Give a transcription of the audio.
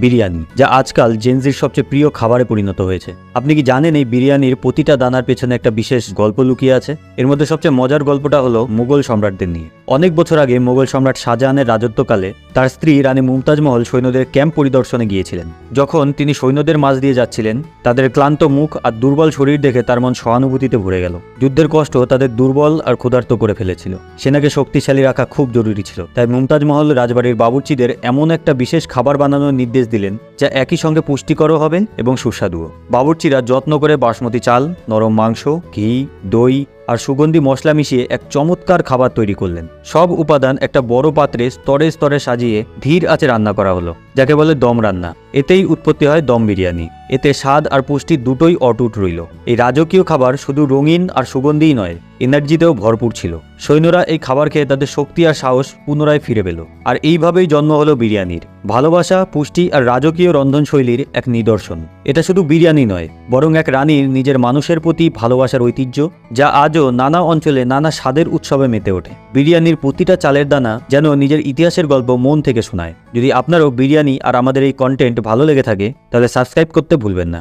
বিরিয়ানি, যা আজকাল জেনজির সবচেয়ে প্রিয় খাবারে পরিণত হয়েছে। আপনি কি জানেন এই বিরিয়ানির প্রতিটা দানার পেছনে একটা বিশেষ গল্প লুকিয়ে আছে? এর মধ্যে সবচেয়ে মজার গল্পটা হলো মুঘল সম্রাটদের নিয়ে। অনেক বছর আগে মোগল সম্রাট শাহজাহানের রাজত্বকালে তার স্ত্রী রানী মুমতাজ মহল সৈন্যদের ক্যাম্প পরিদর্শনে গিয়েছিলেন। যখন তিনি সৈন্যদের মাঝ দিয়ে যাচ্ছিলেন, তাদের ক্লান্ত মুখ আর দুর্বল শরীর দেখে তার মন সহানুভূতিতে ভরে গেল। যুদ্ধের কষ্ট তাদের দুর্বল আর ক্ষুধার্ত করে ফেলেছিল। সেনাকে শক্তিশালী রাখা খুব জরুরি ছিল। তাই মুমতাজ মহল রাজবাড়ির বাবুর্চিদের এমন একটা বিশেষ খাবার বানানোর নির্দেশ দিলেন, যা একই সঙ্গে পুষ্টিকরও হবে এবং সুস্বাদুও। বাবুর্চিরা যত্ন করে বাসমতি চাল, নরম মাংস, ঘি, দই আর সুগন্ধি মশলা মিশিয়ে এক চমৎকার খাবার তৈরি করলেন। সব উপাদান একটা বড় পাত্রে স্তরে স্তরে সাজিয়ে ধীর আছে রান্না করা হলো, যাকে বলে দম রান্না। এতেই উৎপত্তি হয় দম বিরিয়ানি। এতে স্বাদ আর পুষ্টি দুটোই অটুট রইল। এই রাজকীয় খাবার শুধু রঙিন আর সুগন্ধিই নয়, এনার্জিতেও ভরপুর ছিল। সৈন্যরা এই খাবার খেয়ে তাদের শক্তি আর সাহস পুনরায় ফিরে পেল। আর এইভাবেই জন্ম হলো বিরিয়ানির। ভালোবাসা, পুষ্টি আর রাজকীয় রন্ধনশৈলীর এক নিদর্শন। এটা শুধু বিরিয়ানি নয়, বরং এক রানীর নিজের মানুষের প্রতি ভালোবাসার ঐতিহ্য, যা আজও নানা অঞ্চলে নানা স্বাদের উৎসবে মেতে ওঠে। বিরিয়ানির প্রতিটা চালের দানা যেন নিজের ইতিহাসের গল্প মন থেকে শোনায়। যদি আপনারও বিরিয়ানি আর আমাদের এই কন্টেন্ট ভালো লেগে থাকে, তাহলে সাবস্ক্রাইব করতে ভুলবেন না।